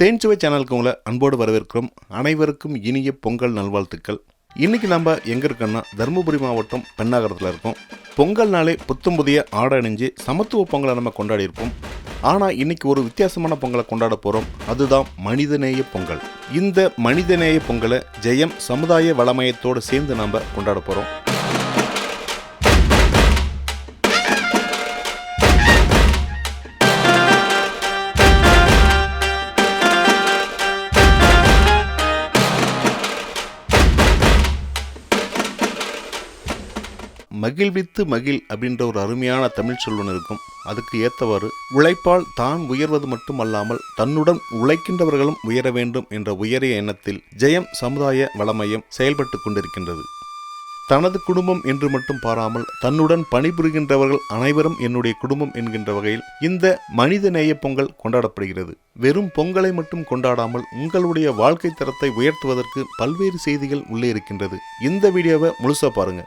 தேன்சுவை சேனலுக்கு உங்களை அன்போடு வரவேற்கிறோம். அனைவருக்கும் இனிய பொங்கல் நல்வாழ்த்துக்கள். இன்றைக்கி நம்ம எங்கே இருக்கோம்னா தருமபுரி மாவட்டம் பெண்ணாகரத்தில் இருக்கோம். பொங்கல் நாளே புத்தம் புதிய ஆடை அணிஞ்சு சமத்துவ பொங்கலை நம்ம கொண்டாடியிருப்போம் ஆனால் இன்றைக்கி ஒரு வித்தியாசமான பொங்கலை கொண்டாட போகிறோம் அதுதான் மனிதநேய பொங்கல். இந்த மனிதநேய பொங்கலை ஜெயம் சமுதாய வளமயத்தோடு சேர்ந்து நாம் கொண்டாட போகிறோம் மகிழ்வித்து மகிழ் அப்படின்ற ஒரு அருமையான தமிழ் சொல்வன் இருக்கும். அதுக்கு ஏற்றவாறு உழைப்பால் தான் உயர்வது மட்டுமல்லாமல் தன்னுடன் உழைக்கின்றவர்களும் உயர வேண்டும் என்ற உயரிய எண்ணத்தில் ஜெயம் சமுதாய வளமையம் செயல்பட்டு கொண்டிருக்கின்றது. தனது குடும்பம் என்று மட்டும் பாராமல் தன்னுடன் பணிபுரிகின்றவர்கள் அனைவரும் என்னுடைய குடும்பம் என்கின்ற வகையில் இந்த மனிதநேய பொங்கல் கொண்டாடப்படுகிறது. வெறும் பொங்கலை மட்டும் கொண்டாடாமல் உங்களுடைய வாழ்க்கை தரத்தை உயர்த்துவதற்கு பல்வேறு செய்திகள் உள்ளே இருக்கின்றது. இந்த வீடியோவை முழுசா பாருங்க.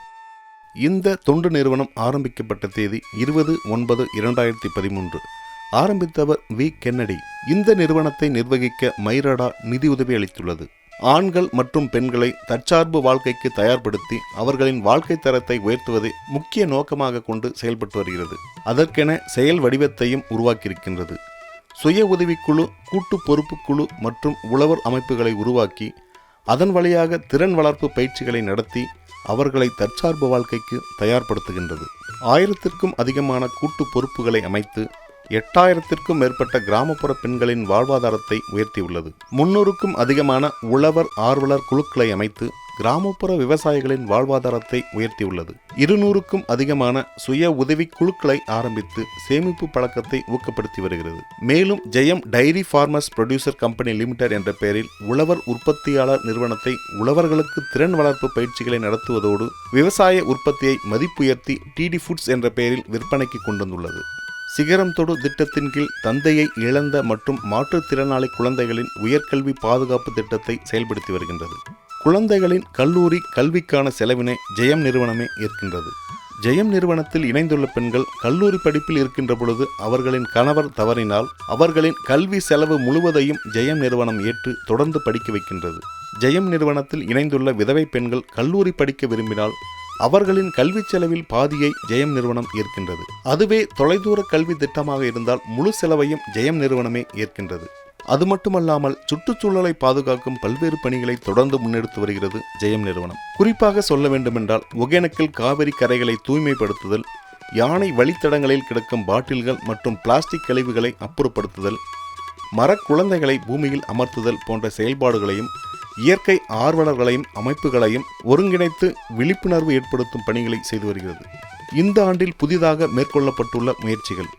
இந்த தொண்டு நிறுவனம் ஆரம்பிக்கப்பட்ட தேதி இருபது ஒன்பது இரண்டாயிரத்தி பதிமூன்று. ஆரம்பித்தவர் வி. கென்னடி. இந்த நிறுவனத்தை நிர்வகிக்க மைரடா நிதியுதவி அளித்துள்ளது. ஆண்கள் மற்றும் பெண்களை தற்சார்பு வாழ்க்கைக்கு தயார்படுத்தி அவர்களின் வாழ்க்கை தரத்தை உயர்த்துவதை முக்கிய நோக்கமாக கொண்டு செயல்பட்டு வருகிறது. அதற்கென செயல் வடிவத்தையும் உருவாக்கியிருக்கின்றது. சுய உதவிக்குழு கூட்டு பொறுப்புக்குழு மற்றும் உழவர் அமைப்புகளை உருவாக்கி அதன் வழியாக திறன் வளர்ப்பு பயிற்சிகளை நடத்தி அவர்களை தற்சார்பு வாழ்க்கைக்கு தயார்படுத்துகின்றது. ஆயிரத்திற்கும் அதிகமான கூட்டு பொறுப்புகளை அமைத்து எட்டாயிரத்திற்கும் மேற்பட்ட கிராமப்புற பெண்களின் வாழ்வாதாரத்தை உயர்த்தியுள்ளது. முன்னூறுக்கும் அதிகமான உழவர் ஆர்வலர் குழுக்களை அமைத்து கிராமப்புற விவசாயிகளின் வாழ்வாதாரத்தை உயர்த்தியுள்ளது. இருநூறுக்கும் அதிகமான சுய உதவி குழுக்களை ஆரம்பித்து சேமிப்பு பழக்கத்தை ஊக்கப்படுத்தி வருகிறது. மேலும் Jayam dairy farmers producer company limited என்ற பெயரில் உழவர் உற்பத்தியாளர் நிறுவனத்தை உழவர்களுக்கு திறன் வளர்ப்பு பயிற்சிகளை நடத்துவதோடு விவசாய உற்பத்தியை மதிப்புயர்த்தி டிடி ஃபுட்ஸ் என்ற பெயரில் விற்பனைக்கு கொண்டு வந்துள்ளது. சிகரம் தொடு திட்டத்தின் கீழ் தந்தையை இழந்த மற்றும் மாற்றுத்திறனாளி குழந்தைகளின் உயர்கல்வி பாதுகாப்பு திட்டத்தை செயல்படுத்தி வருகின்றது. குழந்தைகளின் கல்லூரி கல்விக்கான செலவினை ஜெயம் நிறுவனமே ஏற்கின்றது. ஜெயம் நிறுவனத்தில் இணைந்துள்ள பெண்கள் கல்லூரி படிப்பில் இருக்கின்ற பொழுது அவர்களின் கணவர் தவறினால் அவர்களின் கல்வி செலவு முழுவதையும் ஜெயம் நிறுவனம் ஏற்று தொடர்ந்து படிக்க வைக்கின்றது. ஜெயம் நிறுவனத்தில் இணைந்துள்ள விதவை பெண்கள் கல்லூரி படிக்க விரும்பினால் அவர்களின் கல்விச் செலவில் பாதியை ஜெயம் நிறுவனம் ஏற்கின்றது அதுவே தொலைதூர கல்வி திட்டமாக இருந்தால் முழு செலவையும் ஜெயம் நிறுவனமே ஏற்கின்றது அது மட்டுமல்லாமல் சுற்றுச்சூழலை பாதுகாக்கும் பல்வேறு பணிகளை தொடர்ந்து முன்னெடுத்து வருகிறது ஜெயம் நிறுவனம். குறிப்பாக சொல்ல வேண்டுமென்றால் ஒகேனக்கல் காவிரி கரைகளை தூய்மைப்படுத்துதல் யானை வழித்தடங்களில் கிடக்கும் பாட்டில்கள் மற்றும் பிளாஸ்டிக் கழிவுகளை அப்புறப்படுத்துதல் மரக் குழந்தைகளை பூமியில் அமர்த்துதல் போன்ற செயல்பாடுகளையும் இயற்கை ஆர்வலர்களையும் அமைப்புகளையும் ஒருங்கிணைத்து விழிப்புணர்வு ஏற்படுத்தும் பணிகளை செய்து வருகிறது. இந்த ஆண்டில் புதிதாக மேற்கொள்ளப்பட்டுள்ள முயற்சிகள்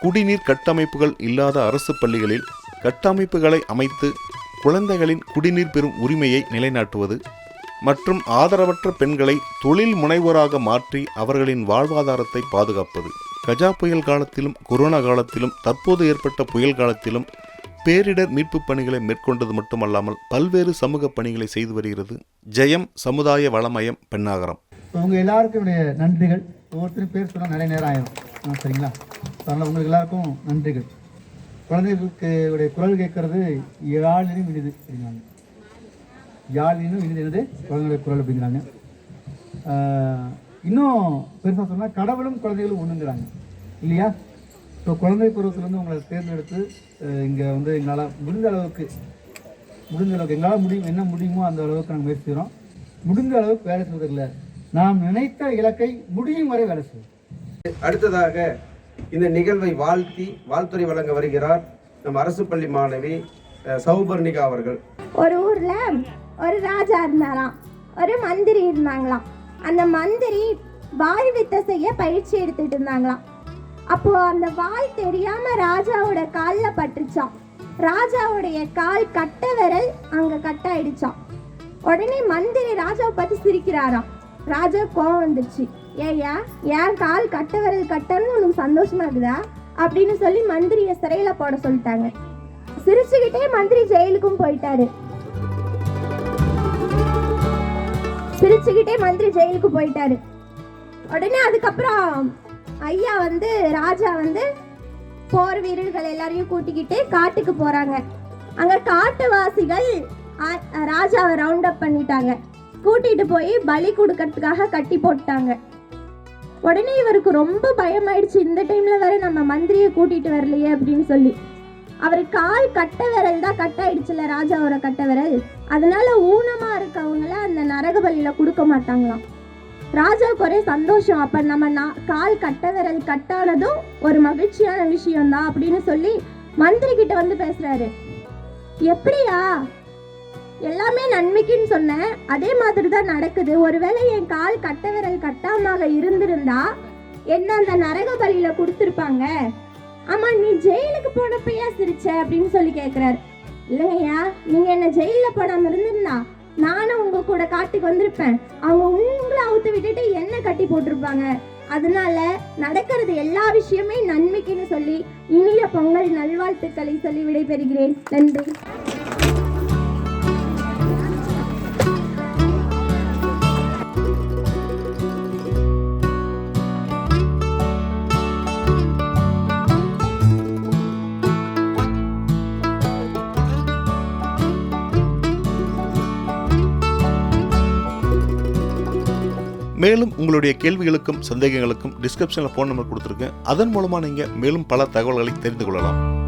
குடிநீர் கட்டமைப்புகள் இல்லாத அரசு பள்ளிகளில் கட்டமைப்புகளை அமைத்து குழந்தைகளின் குடிநீர் பெறும் உரிமையை நிலைநாட்டுவது மற்றும் ஆதரவற்ற பெண்களை தொழில் முனைவோராக மாற்றி அவர்களின் வாழ்வாதாரத்தை பாதுகாப்பது. கஜா புயல் காலத்திலும் கொரோனா காலத்திலும் தற்போது ஏற்பட்ட புயல் காலத்திலும் பேரிடர் மீட்பு பணிகளை மேற்கொண்டது மட்டுமல்லாமல் பல்வேறு சமூக பணிகளை செய்து வருகிறது. ஜெயம் சமுதாய வளமயம் பெண்ணாகரம். உங்க எல்லாருக்கும் நன்றிகள். ஒவ்வொருத்தரும் பேர் சொன்னால் நிறைய நேரம் ஆயிரும். சரிங்களா? அதனால் உங்களுக்கு எல்லாருக்கும் நன்றிகள். குழந்தைகளுக்கு உடைய குரல் கேட்கறது யாழினும் இனிது அப்படிங்கிறாங்க. யாழினும் இனிது என்னது? குழந்தைகளுடைய குரல் அப்படிங்கிறாங்க. இன்னும் பெருசாக சொன்னால் கடவுளும் குழந்தைகளும் ஒன்றுங்கிறாங்க இல்லையா? ஸோ குழந்தை பருவத்திலேருந்து உங்களை தேர்ந்தெடுத்து இங்கே வந்து எங்களால் முடிந்த அளவுக்கு முடிஞ்ச அளவுக்கு எங்களால் முடியும் என்ன முடியுமோ அந்த அளவுக்கு நாங்கள் முயற்சி செய்கிறோம் முடிந்த அளவுக்கு வேலை செய்வதில்லை. நாம் நினைத்த இலக்கை முடியும் வரை வேலை செய்வோம். அடுத்ததாக இந்த நிகழ்வை வாழ்த்தி வாழ்த்துறை வழங்க வருகிறார் நம் அரசு பள்ளி மாணவி சௌபர்ணிகா அவர்கள். ஒரு ஊர்ல ஒரு ராஜா இருந்தாராம். ஒரு மந்திரி இருந்தாங்களாம். அந்த மந்திரி வாள் வித்தை செய்ய பயிற்சி எடுத்துட்டு இருந்தாங்களாம். அப்போ அந்த வாள் தெரியாம ராஜாவோட கால்ல பட்டுச்சான் ராஜாவுடைய கால் கட்ட விரல் அங்க கட் ஆயிடுச்சான் உடனே மந்திரி ராஜாவை பார்த்து சிரிக்கிறாராம். ராஜா கோவம் வந்துருச்சு ஏய்யா ஏன் கால் கட்ட விரல் கட்டன்னு உனக்கு சந்தோஷமா இருக்குதா? அப்படின்னு சொல்லி மந்திரியை சிறையில போட சொல்லிட்டாங்க. சிரிச்சுக்கிட்டே மந்திரி ஜெயிலுக்கும் போயிட்டாரு. சிரிச்சுக்கிட்டே மந்திரி ஜெயிலுக்கு போயிட்டாரு. உடனே அதுக்கப்புறம் ஐயா வந்து ராஜா வந்து போர் வீரர்கள் எல்லாரையும் கூட்டிக்கிட்டு காட்டுக்கு போறாங்க. அங்க காட்டுவாசிகள் ராஜாவை ரவுண்ட் அப் பண்ணிட்டாங்க. கூட்டிட்டு போய் பலி கொடுக்கறதுக்காக கட்டி போட்டாங்க உடனே இவருக்கு ரொம்ப பயமாயிடுச்சு. இந்த டைம்ல வேற நம்ம மந்திரியை கூட்டிட்டு வரலையே அப்படின்னு சொல்லி. அவர் கால் கட்ட விரல் தான் கட் ஆயிடுச்சுல ராஜாவோட கட்ட விரல். அதனால ஊனமா இருக்கவங்கள அந்த நரக பலியில கொடுக்க மாட்டாங்களாம். ராஜாவுக்கு ஒரே சந்தோஷம். அப்ப நம்ம நான் கால் கட்ட விரல் கட்டானதும் ஒரு மகிழ்ச்சியான விஷயம்தான் அப்படின்னு சொல்லி மந்திரி கிட்ட வந்து பேசுறாரு. எப்படியா? எல்லாமே நன்மைக்குன்னு சொன்னேன். அதே மாதிரி தான் நடக்குது. ஒருவேளை என் கால் கட்ட விரல் கட்டாமாக இருந்திருந்தா என்ன அந்த நரக பலியில கொடுத்துருப்பாங்க? ஆமா நீ ஜெயிலுக்கு போனப்பையா சிரிச்ச அப்படின்னு சொல்லி கேக்குறாரு. இல்லைங்கய்யா நீங்க என்ன ஜெயில போடாம இருந்திருந்தா நானும் உங்க கூட காட்டுக்கு வந்திருப்பேன். அவங்க உங்களை அவுத்து விட்டுட்டு என்ன கட்டி போட்டிருப்பாங்க. அதனால நடக்கிறது எல்லா விஷயமே நன்மைக்குன்னு சொல்லி இனிய பொங்கல் நல்வாழ்த்துக்களை சொல்லி விடைபெறுகிறேன். நன்றி. மேலும் உங்களுடைய கேள்விகளுக்கும் சந்தேகங்களுக்கும் டிஸ்கிரிப்ஷனில் ஃபோன் நம்பர் கொடுத்துருக்கேன். அதன் மூலமாக நீங்கள் மேலும் பல தகவல்களை தெரிந்து கொள்ளலாம்.